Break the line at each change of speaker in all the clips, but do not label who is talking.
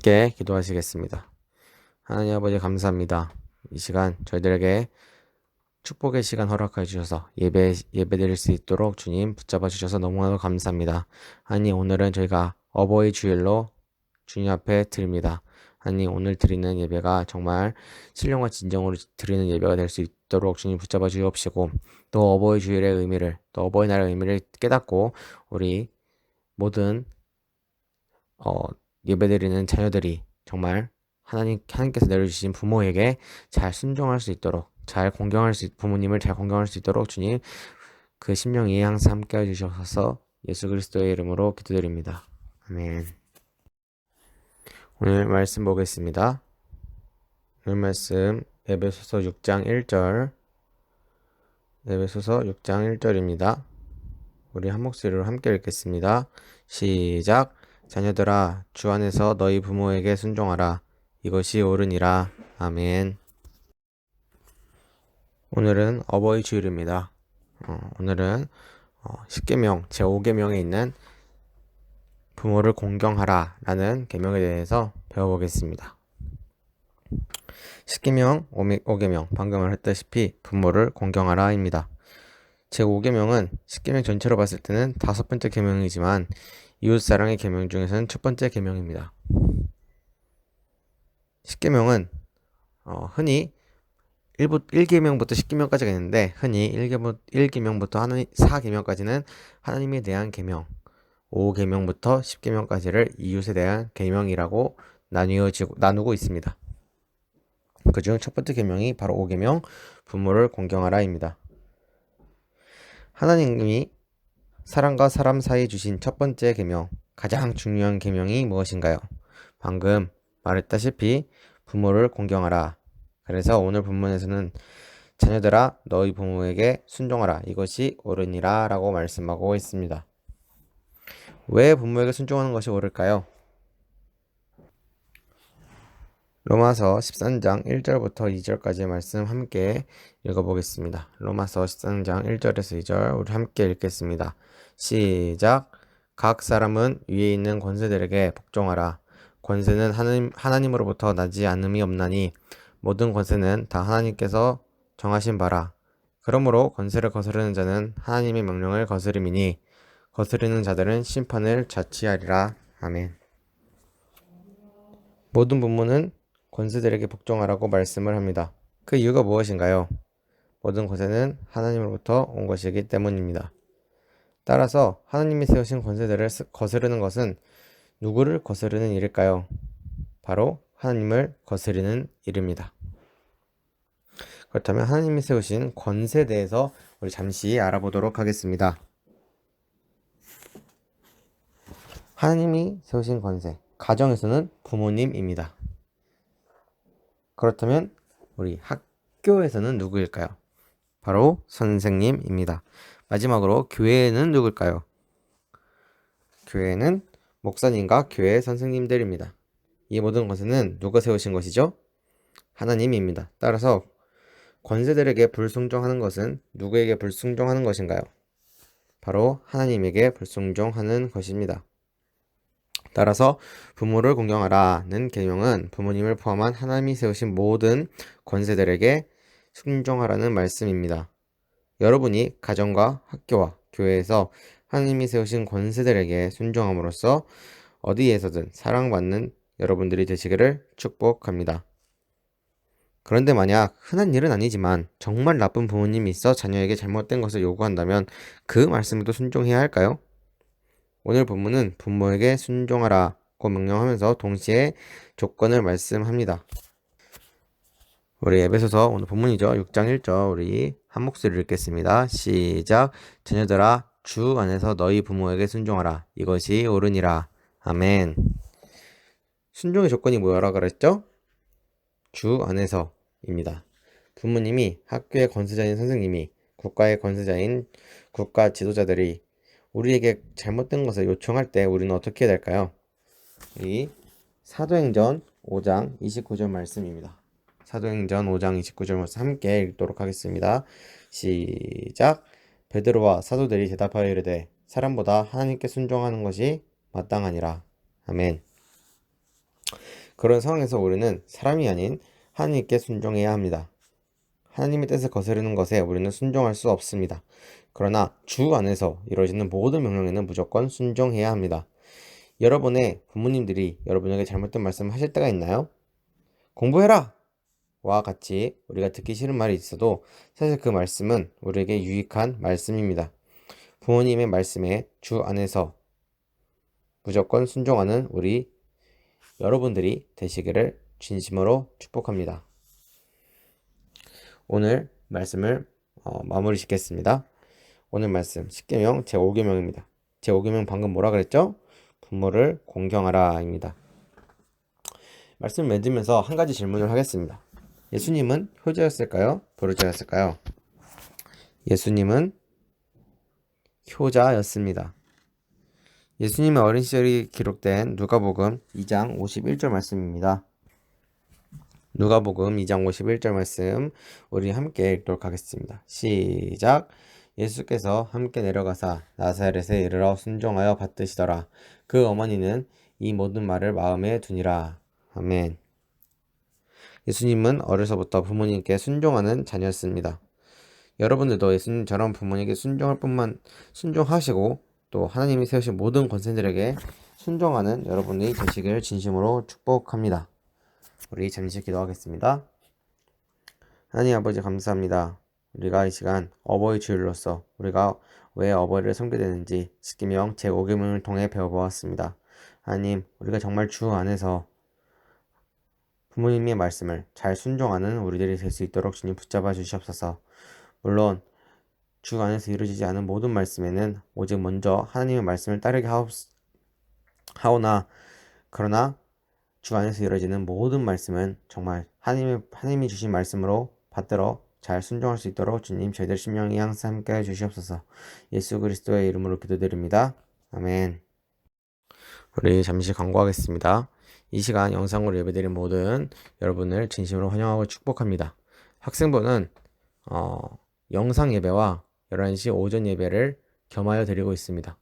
함께 기도하시겠습니다. 하나님 아버지 감사합니다. 이 시간 저희들에게 축복의 시간 허락해 주셔서 예배 예배 드릴 수 있도록 주님 붙잡아 주셔서 너무나도 감사합니다. 하나님 오늘은 저희가 어버이 주일로 주님 앞에 드립니다. 하나님 오늘 드리는 예배가 정말 신령과 진정으로 드리는 예배가 될 수 있도록 주님 붙잡아 주옵시고 또 어버이 주일의 의미를 또 어버이날의 의미를 깨닫고 우리 모든 어 예배드리는 자녀들이 정말 하나님 하나님께서 내려주신 부모에게 잘 순종할 수 있도록 잘 공경할 수 있- 부모님을 잘 공경할 수 있도록 주님 그 심령이 항상 함께해 주셔서 예수 그리스도의 이름으로 기도드립니다. 아멘. 오늘 말씀 보겠습니다. 오늘 말씀 에베소서 6장 1절 에베소서 6장 1절입니다. 우리 한 목소리로 함께 읽겠습니다. 시작. 자녀들아, 주 안에서 너희 부모에게 순종하라. 이것이 옳으니라. 아멘. 오늘은 어버이 주일입니다. 어, 오늘은 어, 10계명 제5계명에 있는 부모를 공경하라 라는 계명에 대해서 배워보겠습니다. 10계명, 5계명, 방금 말했다시피 부모를 공경하라 입니다. 제5계명은 10계명 전체로 봤을 때는 다섯 번째 계명이지만 이웃사랑의 계명 중에서는 첫 번째 계명입니다. 10계명은 어, 흔히 1부, 1계명부터 10계명까지가 있는데 흔히 1계명, 1계명부터 하나님, 4계명까지는 하나님에 대한 계명 5계명부터 10계명까지를 이웃에 대한 계명이라고 나뉘어지고 나누고 있습니다. 그중 첫 번째 계명이 바로 5계명 부모를 공경하라입니다. 하나님이 사람과 사람 사이에 주신 첫 번째 계명, 가장 중요한 계명이 무엇인가요? 방금 말했다시피 부모를 공경하라. 그래서 오늘 본문에서는 자녀들아 너희 부모에게 순종하라. 이것이 옳으니라 라고 말씀하고 있습니다. 왜 부모에게 순종하는 것이 옳을까요? 로마서 13장 1절부터 2절까지의 말씀 함께 읽어보겠습니다. 로마서 13장 1절에서 2절 우리 함께 읽겠습니다. 시작. 각 사람은 위에 있는 권세들에게 복종하라. 권세는 하나님, 하나님으로부터 나지 않음이 없나니 모든 권세는 다 하나님께서 정하신 바라. 그러므로 권세를 거스르는 자는 하나님의 명령을 거스름이니 거스르는 자들은 심판을 자취하리라. 아멘. 모든 부모는 권세들에게 복종하라고 말씀을 합니다. 그 이유가 무엇인가요? 모든 권세는 하나님으로부터 온 것이기 때문입니다. 따라서 하나님이 세우신 권세들을 스- 거스르는 것은 누구를 거스르는 일일까요? 바로 하나님을 거스르는 일입니다. 그렇다면 하나님이 세우신 권세에 대해서 우리 잠시 알아보도록 하겠습니다. 하나님이 세우신 권세. 가정에서는 부모님입니다. 그렇다면 우리 학교에서는 누구일까요? 바로 선생님입니다. 마지막으로 교회에는 누굴까요? 교회는 목사님과 교회 선생님들입니다. 이 모든 것은 누가 세우신 것이죠? 하나님입니다. 따라서 권세들에게 불순종하는 것은 누구에게 불순종하는 것인가요? 바로 하나님에게 불순종하는 것입니다. 따라서 부모를 공경하라는 계명은 부모님을 포함한 하나님이 세우신 모든 권세들에게 순종하라는 말씀입니다. 여러분이 가정과 학교와 교회에서 하나님이 세우신 권세들에게 순종함으로써 어디에서든 사랑받는 여러분들이 되시기를 축복합니다. 그런데 만약 흔한 일은 아니지만 정말 나쁜 부모님이 있어 자녀에게 잘못된 것을 요구한다면 그 말씀에도 순종해야 할까요? 오늘 본문은 부모에게 순종하라고 명령하면서 동시에 조건을 말씀합니다. 우리 에베소서 오늘 본문이죠. 6장 1절 우리 한 목소리를 읽겠습니다. 시작. 자녀들아 주 안에서 너희 부모에게 순종하라. 이것이 옳으니라. 아멘. 순종의 조건이 뭐라 그랬죠? 주 안에서입니다. 부모님이 학교의 권세자인 선생님이 국가의 권세자인 국가 지도자들이 우리에게 잘못된 것을 요청할 때 우리는 어떻게 해야 될까요? 이 사도행전 5장 29절 말씀입니다. 사도행전 5장 29절 말씀 함께 읽도록 하겠습니다. 시작. 베드로와 사도들이 대답하여 이르되 사람보다 하나님께 순종하는 것이 마땅하니라. 아멘. 그런 상황에서 우리는 사람이 아닌 하나님께 순종해야 합니다. 하나님의 뜻을 거스르는 것에 우리는 순종할 수 없습니다. 그러나 주 안에서 이루어지는 모든 명령에는 무조건 순종해야 합니다. 여러분의 부모님들이 여러분에게 잘못된 말씀을 하실 때가 있나요? 공부해라! 와 같이 우리가 듣기 싫은 말이 있어도 사실 그 말씀은 우리에게 유익한 말씀입니다. 부모님의 말씀에 주 안에서 무조건 순종하는 우리 여러분들이 되시기를 진심으로 축복합니다. 오늘 말씀을 어, 마무리 짓겠습니다. 오늘 말씀 10계명 제5계명입니다. 제5계명 방금 뭐라 그랬죠? 부모를 공경하라입니다. 말씀 맺으면서 한 가지 질문을 하겠습니다. 예수님은 효자였을까요? 부르자였을까요? 예수님은 효자였습니다. 예수님의 어린 시절이 기록된 누가복음 2장 51절 말씀입니다. 누가복음 2장 51절 말씀 우리 함께 읽도록 하겠습니다. 시작. 예수께서 함께 내려가사 나사렛에 이르러 순종하여 받드시더라. 그 어머니는 이 모든 말을 마음에 두니라. 아멘. 예수님은 어려서부터 부모님께 순종하는 자녀였습니다. 여러분들도 예수님처럼 부모님께 순종할 뿐만 순종하시고 또 하나님이 세우신 모든 권세들에게 순종하는 여러분이 되시길 진심으로 축복합니다. 우리 잠시 기도하겠습니다. 하나님 아버지 감사합니다. 우리가 이 시간 어버이 주일로서 우리가 왜 어버이를 섬게 되는지 십기명 제5계명을 통해 배워보았습니다. 하나님, 우리가 정말 주 안에서 부모님의 말씀을 잘 순종하는 우리들이 될 수 있도록 주님 붙잡아 주시옵소서. 물론 주 안에서 이루어지지 않은 모든 말씀에는 오직 먼저 하나님의 말씀을 따르게 하오나 그러나 주 안에서 이루어지는 모든 말씀은 정말 하나님의 하나님이 주신 말씀으로 받들어 잘 순종할 수 있도록 주님 저희들 심령이 항상 함께 해 주시옵소서. 예수 그리스도의 이름으로 기도드립니다. 아멘. 우리 잠시 광고하겠습니다. 이 시간 영상으로 예배드린 모든 여러분을 진심으로 환영하고 축복합니다. 학생부는 어, 영상 예배와 11시 오전 예배를 겸하여 드리고 있습니다.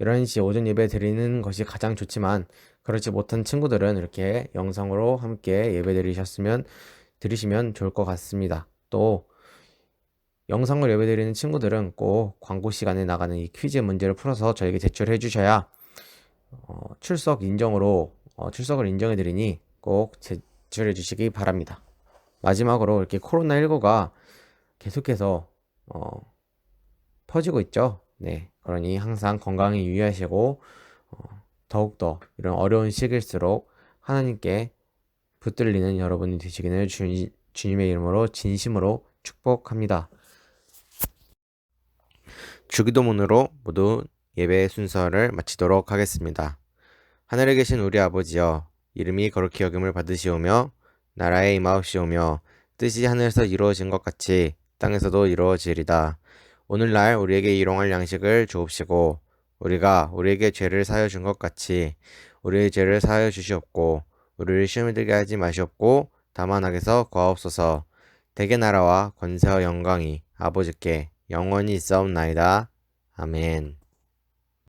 11시 오전 예배 드리는 것이 가장 좋지만 그렇지 못한 친구들은 이렇게 영상으로 함께 예배 드리셨으면 들으시면 좋을 것 같습니다. 또 영상을 예배 드리는 친구들은 꼭 광고 시간에 나가는 이 퀴즈 문제를 풀어서 저에게 제출해 주셔야 어, 출석 인정으로 어, 출석을 인정해 드리니 꼭 제출해 주시기 바랍니다. 마지막으로 이렇게 코로나19가 계속해서 어, 퍼지고 있죠. 네. 그러니 항상 건강에 유의하시고 어, 더욱더 이런 어려운 시기일수록 하나님께 붙들리는 여러분이 되시기를 주, 주님의 이름으로 진심으로 축복합니다. 주기도문으로 모두 예배 순서를 마치도록 하겠습니다. 하늘에 계신 우리 아버지여 이름이 거룩히 여김을 받으시오며 나라의 임하옵시오며 뜻이 하늘에서 이루어진 것 같이 땅에서도 이루어지리다. 오늘날 우리에게 일용할 양식을 주옵시고 우리가 우리에게 죄를 사하여 준 것 같이 우리의 죄를 사하여 주시옵고 우리를 시험에 들게 하지 마시옵고 다만 악에서 구하옵소서. 대개 나라와 권세와 영광이 아버지께 영원히 있사옵나이다. 아멘.